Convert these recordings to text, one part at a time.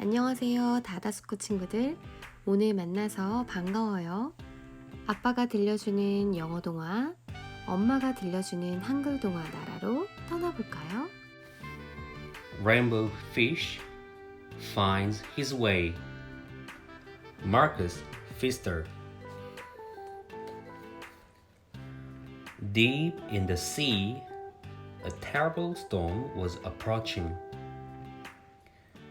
안녕하세요, 다다스코 친구들. 오늘 만나서 반가워요. 아빠가 들려주는 영어 동화, 엄마가 들려주는 한글 동화 나라로 떠나볼까요? Rainbow Fish finds his way. Marcus Pfister. Deep in the sea, a terrible storm was approaching.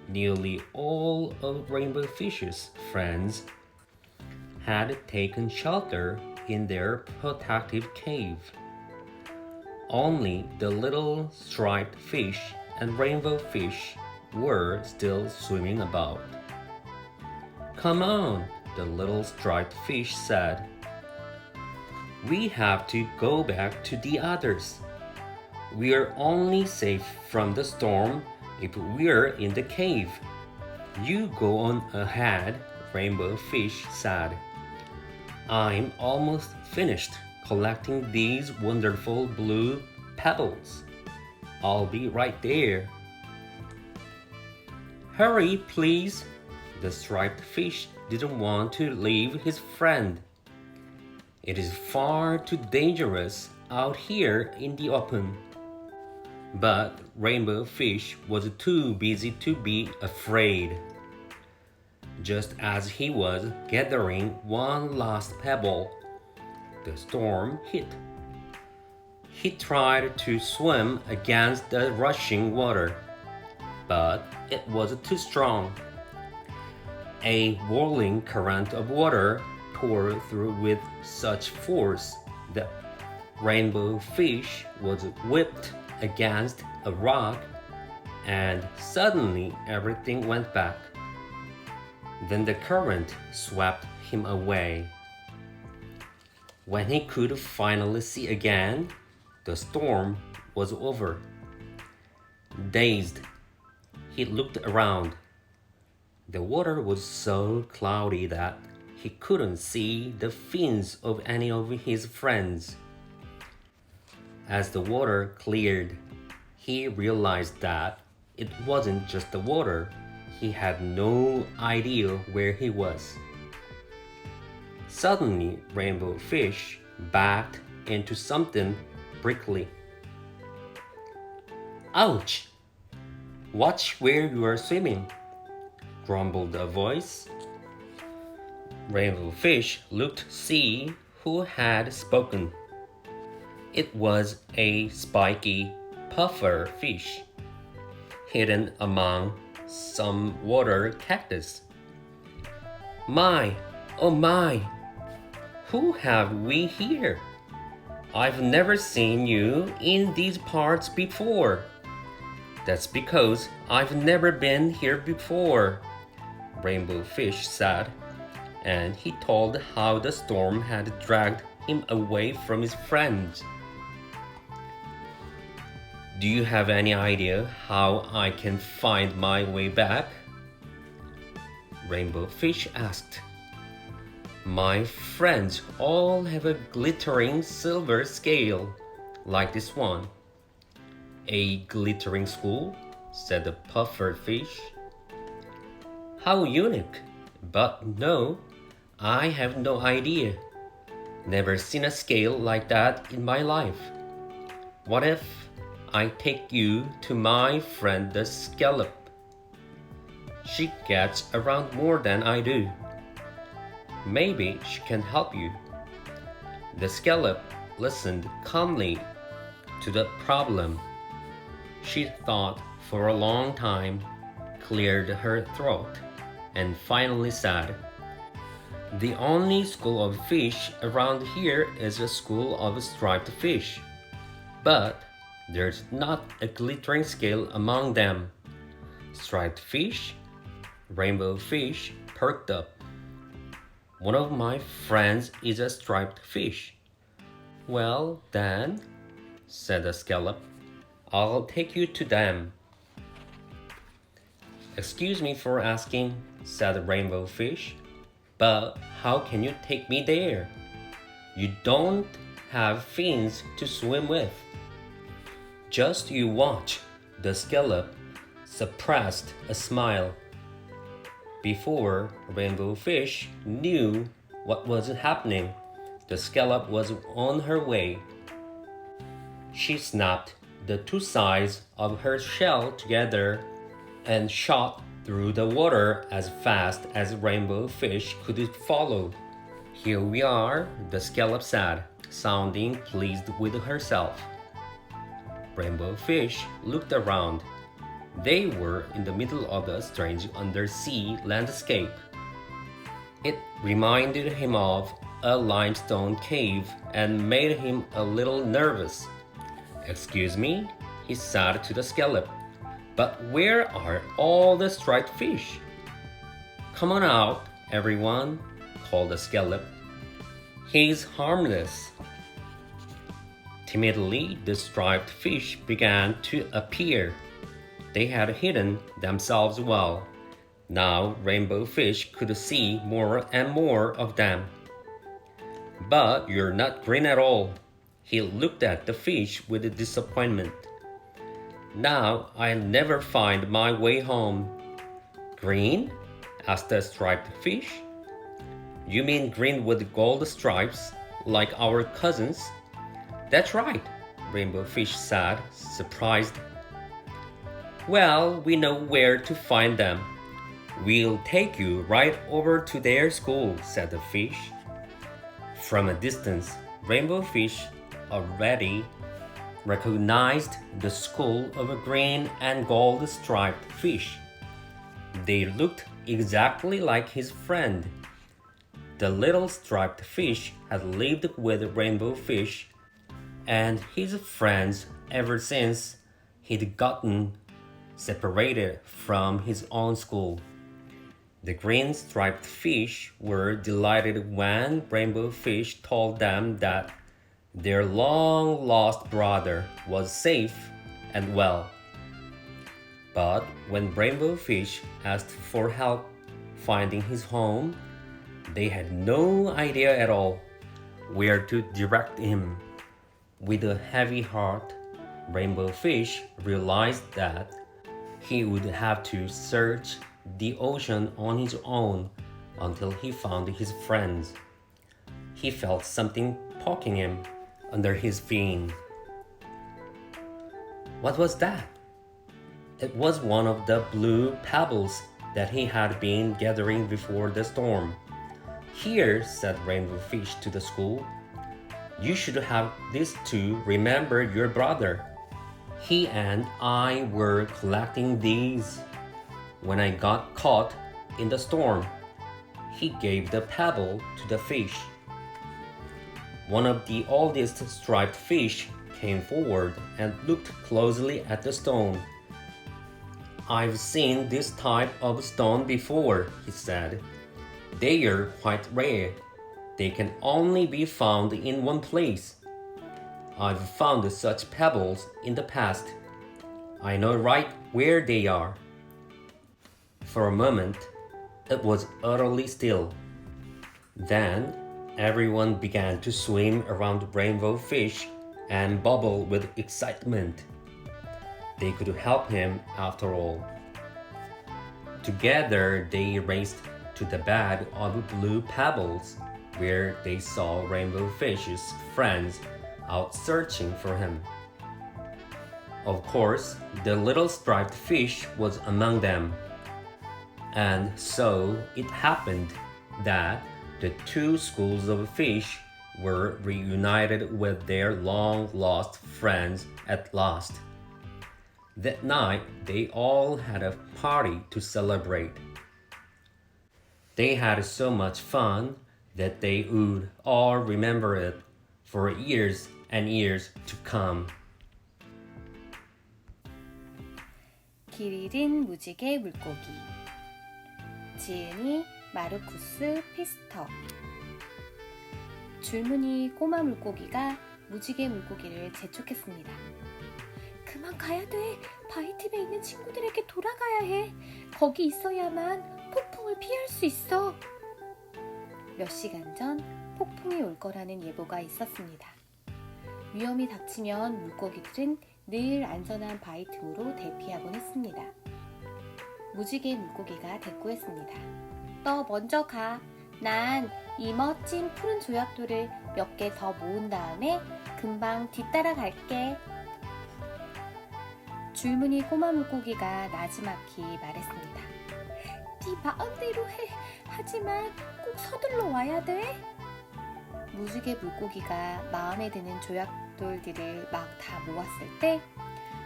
Nearly all of Rainbow Fish's friends had taken shelter in their protective cave. Only the little striped fish and rainbow fish were still swimming about. Come on, the little striped fish said. We have to go back to the others. We're only safe from the storm if we're in the cave. You go on ahead, Rainbow Fish said. I'm almost finished collecting these wonderful blue pebbles. I'll be right there. Hurry, please. The striped fish didn't want to leave his friend. It is far too dangerous out here in the open. But Rainbow Fish was too busy to be afraid. Just as he was gathering one last pebble, the storm hit. He tried to swim against the rushing water, but it was too strong. A whirling current of water tore through with such force that Rainbow Fish was whipped against a rock, and suddenly everything went back. Then the current swept him away. When he could finally see again, the storm was over. Dazed, he looked around. The water was so cloudy that he couldn't see the fins of any of his friends. As the water cleared, he realized that it wasn't just the water. He had no idea where he was. Suddenly, Rainbow Fish backed into something prickly. Ouch! Watch where you are swimming, grumbled a voice. Rainbow Fish looked to see who had spoken. It was a spiky puffer fish hidden among some water cactus. My, oh my, who have we here? I've never seen you in these parts before. That's because I've never been here before, Rainbow Fish said, and he told how the storm had dragged him away from his friends. Do you have any idea how I can find my way back? Rainbow Fish asked. My friends all have a glittering silver scale, like this one. A glittering school? said the puffer fish. How unique! But no, I have no idea. Never seen a scale like that in my life. What if I take you to my friend the scallop? She gets around more than I do. Maybe she can help you. The scallop listened calmly to the problem. She thought for a long time, cleared her throat, and finally said, The only school of fish around here is a school of striped fish. But there's not a glittering scale among them. Striped fish, rainbow fish perked up. One of my friends is a striped fish. Well, then, said the scallop, I'll take you to them. Excuse me for asking, said the rainbow fish, but how can you take me there? You don't have fins to swim with. Just you watch, the scallop suppressed a smile. Before Rainbow Fish knew what was happening, the scallop was on her way. She snapped the two sides of her shell together and shot through the water as fast as Rainbow Fish could follow. Here we are, the scallop said, sounding pleased with herself. Rainbow Fish looked around. They were in the middle of a strange undersea landscape. It reminded him of a limestone cave and made him a little nervous. Excuse me, he said to the scallop, but where are all the striped fish? Come on out, everyone, called the scallop. He's harmless. Timidly, the striped fish began to appear. They had hidden themselves well. Now, Rainbow Fish could see more and more of them. But you're not green at all. He looked at the fish with disappointment. Now I'll never find my way home. Green? asked the striped fish. You mean green with gold stripes, like our cousins? That's right, Rainbow Fish said, surprised. Well, we know where to find them. We'll take you right over to their school, said the fish. From a distance, Rainbow Fish already recognized the school of a green and gold striped fish. They looked exactly like his friend. The little striped fish had lived with Rainbow Fish and his friends ever since he'd gotten separated from his own school. The green striped fish were delighted when Rainbow Fish told them that their long lost brother was safe and well. But when Rainbow Fish asked for help finding his home, they had no idea at all where to direct him. With a heavy heart, Rainbow Fish realized that he would have to search the ocean on his own until he found his friends. He felt something poking him under his fin. What was that? It was one of the blue pebbles that he had been gathering before the storm. Here, said Rainbow Fish to the school, you should have this to remember your brother. He and I were collecting these when I got caught in the storm. He gave the pebble to the fish. One of the oldest striped fish came forward and looked closely at the stone. I've seen this type of stone before, he said. They are quite rare. They can only be found in one place. I've found such pebbles in the past. I know right where they are. For a moment, it was utterly still. Then, everyone began to swim around Rainbow Fish and bubble with excitement. They could help him after all. Together, they raced to the bed of blue pebbles where they saw Rainbow Fish's friends out searching for him. Of course, the little striped fish was among them. And so it happened that the two schools of fish were reunited with their long lost friends at last. That night, they all had a party to celebrate. They had so much fun that they would all remember it for years and years to come. 길 잃은 무지개 물고기 지은이 마르쿠스 피스터 줄무늬 꼬마 물고기가 무지개 물고기를 재촉했습니다. 그만 가야 돼. 바이팀에 있는 친구들에게 돌아가야 해. 거기 있어야만 폭풍을 피할 수 있어. 몇 시간 전 폭풍이 올 거라는 예보가 있었습니다. 위험이 닥치면 물고기들은 늘 안전한 바이틈으로 대피하곤 했습니다. 무지개 물고기가 대꾸했습니다. 너 먼저 가. 난 이 멋진 푸른 조약돌을 몇 개 더 모은 다음에 금방 뒤따라 갈게. 줄무늬 꼬마 물고기가 나지막히 말했습니다. 네 마음대로 해. 하지만 꼭 서둘러 와야 돼. 무지개 물고기가 마음에 드는 조약돌들을 막 다 모았을 때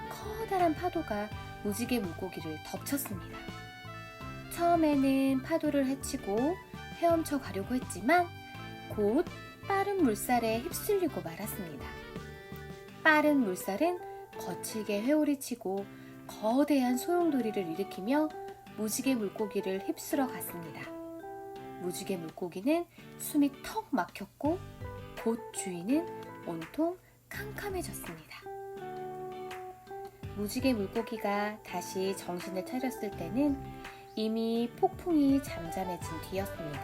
커다란 파도가 무지개 물고기를 덮쳤습니다. 처음에는 파도를 헤치고 헤엄쳐 가려고 했지만 곧 빠른 물살에 휩쓸리고 말았습니다. 빠른 물살은 거칠게 회오리 치고 거대한 소용돌이를 일으키며 무지개 물고기를 휩쓸어 갔습니다. 무지개 물고기는 숨이 턱 막혔고 곧 주인은 온통 캄캄해졌습니다. 무지개 물고기가 다시 정신을 차렸을 때는 이미 폭풍이 잠잠해진 뒤였습니다.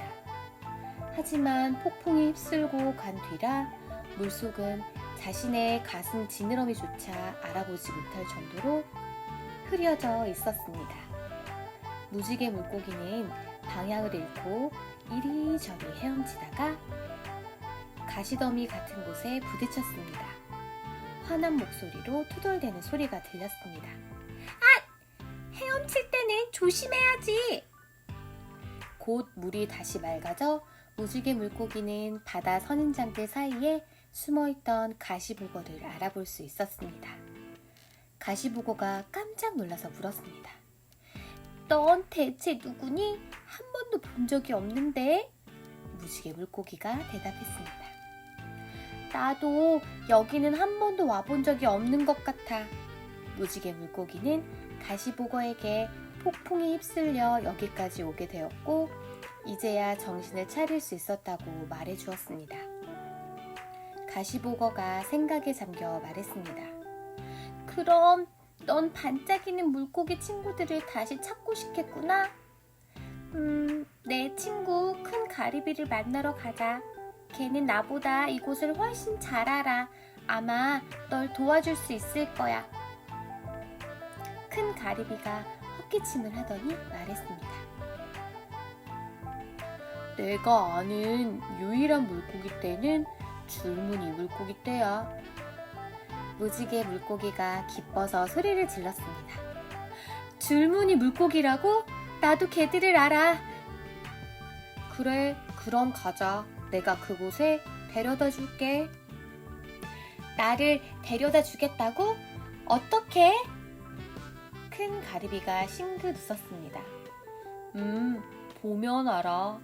하지만 폭풍이 휩쓸고 간 뒤라 물속은 자신의 가슴 지느러미조차 알아보지 못할 정도로 흐려져 있었습니다. 무지개 물고기는 방향을 잃고 이리저리 헤엄치다가 가시더미 같은 곳에 부딪혔습니다. 화난 목소리로 투덜대는 소리가 들렸습니다. 아! 헤엄칠 때는 조심해야지! 곧 물이 다시 맑아져 무지개 물고기는 바다 선인장들 사이에 숨어있던 가시보거를 알아볼 수 있었습니다. 가시보거가 깜짝 놀라서 물었습니다. 넌 대체 누구니? 한 번도 본 적이 없는데? 무지개 물고기가 대답했습니다. 나도 여기는 한 번도 와본 적이 없는 것 같아. 무지개 물고기는 가시보거에게 폭풍에 휩쓸려 여기까지 오게 되었고, 이제야 정신을 차릴 수 있었다고 말해 주었습니다. 가시보거가 생각에 잠겨 말했습니다. 그럼 넌 반짝이는 물고기 친구들을 다시 찾고 싶겠구나? 음, 내 친구 큰 가리비를 만나러 가자. 걔는 나보다 이곳을 훨씬 잘 알아. 아마 널 도와줄 수 있을 거야. 큰 가리비가 헛기침을 하더니 말했습니다. 내가 아는 유일한 물고기 떼는 줄무늬 물고기 떼야. 무지개 물고기가 기뻐서 소리를 질렀습니다. 줄무늬 물고기라고? 나도 걔들을 알아. 그래, 그럼 가자. 내가 그곳에 데려다 줄게. 나를 데려다 주겠다고? 어떻게? 큰 가리비가 싱긋 웃었습니다. 음, 보면 알아.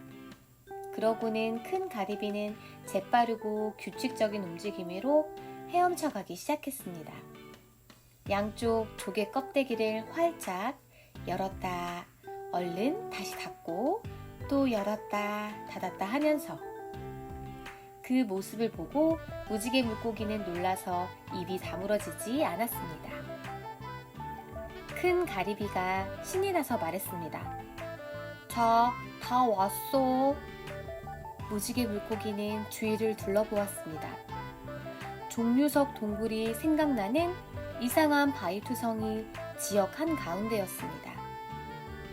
그러고는 큰 가리비는 재빠르고 규칙적인 움직임으로 헤엄쳐 가기 시작했습니다. 양쪽 조개 껍데기를 활짝 열었다, 얼른 다시 닫고 또 열었다, 닫았다 하면서 그 모습을 보고 무지개 물고기는 놀라서 입이 다물어지지 않았습니다. 큰 가리비가 신이 나서 말했습니다. 자, 다 왔어. 무지개 물고기는 주위를 둘러보았습니다. 종류석 동굴이 생각나는 이상한 바위투성이 지역 한가운데였습니다.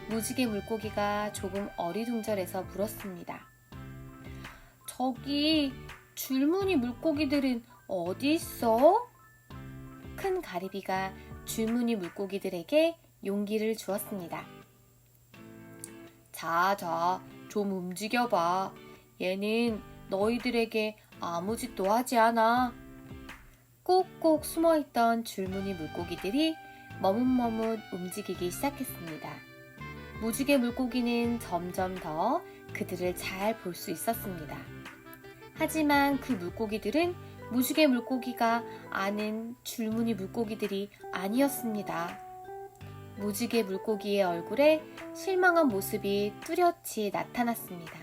무지개 물고기가 조금 어리둥절해서 물었습니다. 저기 줄무늬 물고기들은 어디 있어? 큰 가리비가 줄무늬 물고기들에게 용기를 주었습니다. 자, 자, 좀 움직여봐. 얘는 너희들에게 아무 짓도 하지 않아. 꼭꼭 숨어있던 줄무늬 물고기들이 머뭇머뭇 움직이기 시작했습니다. 무지개 물고기는 점점 더 그들을 잘 볼 수 있었습니다. 하지만 그 물고기들은 무지개 물고기가 아는 줄무늬 물고기들이 아니었습니다. 무지개 물고기의 얼굴에 실망한 모습이 뚜렷이 나타났습니다.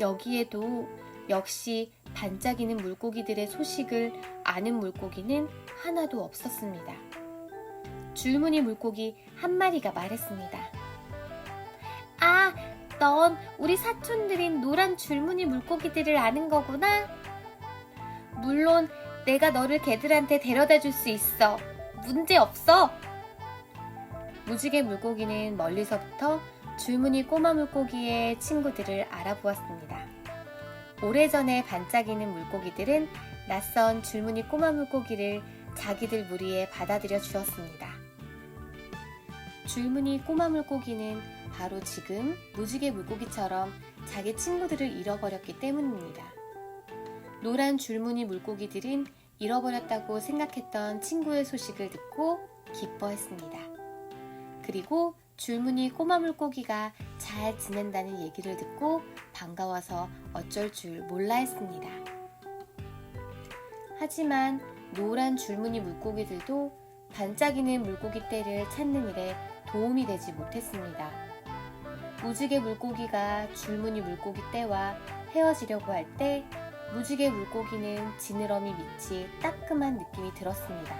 여기에도 역시 반짝이는 물고기들의 소식을 아는 물고기는 하나도 없었습니다. 줄무늬 물고기 한 마리가 말했습니다. 아, 넌 우리 사촌들인 노란 줄무늬 물고기들을 아는 거구나? 물론 내가 너를 걔들한테 데려다 줄 수 있어. 문제 없어. 무지개 물고기는 멀리서부터 줄무늬 꼬마 물고기의 친구들을 알아보았습니다. 오래전에 반짝이는 물고기들은 낯선 줄무늬 꼬마 물고기를 자기들 무리에 받아들여 주었습니다. 줄무늬 꼬마 물고기는 바로 지금 무지개 물고기처럼 자기 친구들을 잃어버렸기 때문입니다. 노란 줄무늬 물고기들은 잃어버렸다고 생각했던 친구의 소식을 듣고 기뻐했습니다. 그리고 줄무늬 꼬마 물고기가 잘 지낸다는 얘기를 듣고 반가워서 어쩔 줄 몰라 했습니다. 하지만 노란 줄무늬 물고기들도 반짝이는 물고기 떼를 찾는 일에 도움이 되지 못했습니다. 무지개 물고기가 줄무늬 물고기 떼와 헤어지려고 할 때 무지개 물고기는 지느러미 밑이 따끔한 느낌이 들었습니다.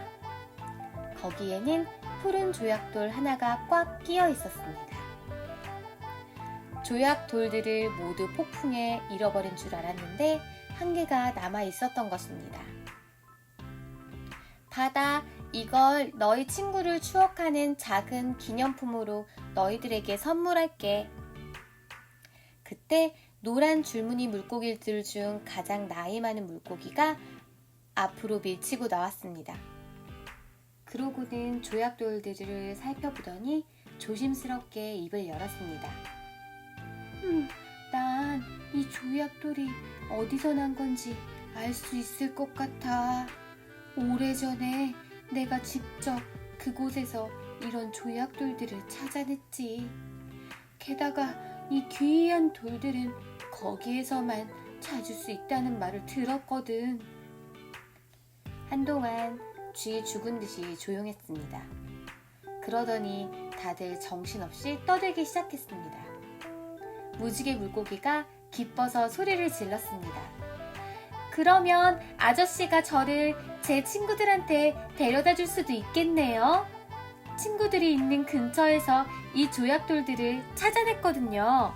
거기에는 푸른 조약돌 하나가 꽉 끼어 있었습니다. 조약 돌들을 모두 폭풍에 잃어버린 줄 알았는데 한 개가 남아 있었던 것입니다. 바다, 이걸 너희 친구를 추억하는 작은 기념품으로 너희들에게 선물할게. 그때 노란 줄무늬 물고기들 중 가장 나이 많은 물고기가 앞으로 밀치고 나왔습니다. 그러고는 조약돌들을 살펴보더니 조심스럽게 입을 열었습니다. 음, 난 이 조약돌이 어디서 난 건지 알 수 있을 것 같아. 오래전에 내가 직접 그곳에서 이런 조약돌들을 찾아냈지. 게다가 이 귀한 돌들은 거기에서만 찾을 수 있다는 말을 들었거든. 한동안 쥐 죽은 듯이 조용했습니다. 그러더니 다들 정신없이 떠들기 시작했습니다. 무지개 물고기가 기뻐서 소리를 질렀습니다. 그러면 아저씨가 저를 제 친구들한테 데려다 줄 수도 있겠네요. 친구들이 있는 근처에서 이 조약돌들을 찾아냈거든요.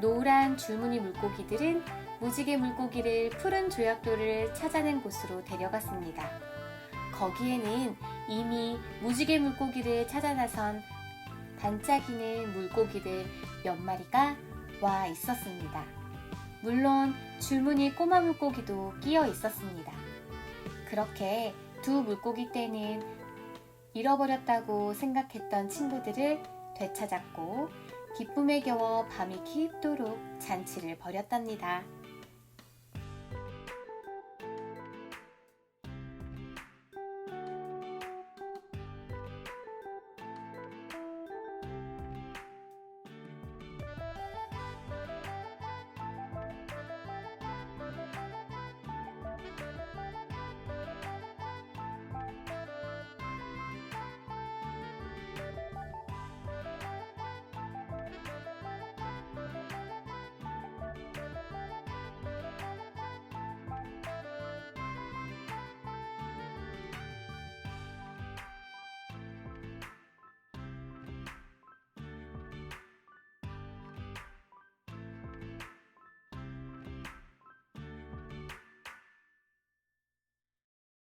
노란 줄무늬 물고기들은 무지개 물고기를 푸른 조약돌을 찾아낸 곳으로 데려갔습니다. 거기에는 이미 무지개 물고기를 찾아 나선 반짝이는 물고기들 몇 마리가 와 있었습니다. 물론 줄무늬 꼬마 물고기도 끼어 있었습니다. 그렇게 두 물고기 떼는 잃어버렸다고 생각했던 친구들을 되찾았고 기쁨에 겨워 밤이 깊도록 잔치를 벌였답니다.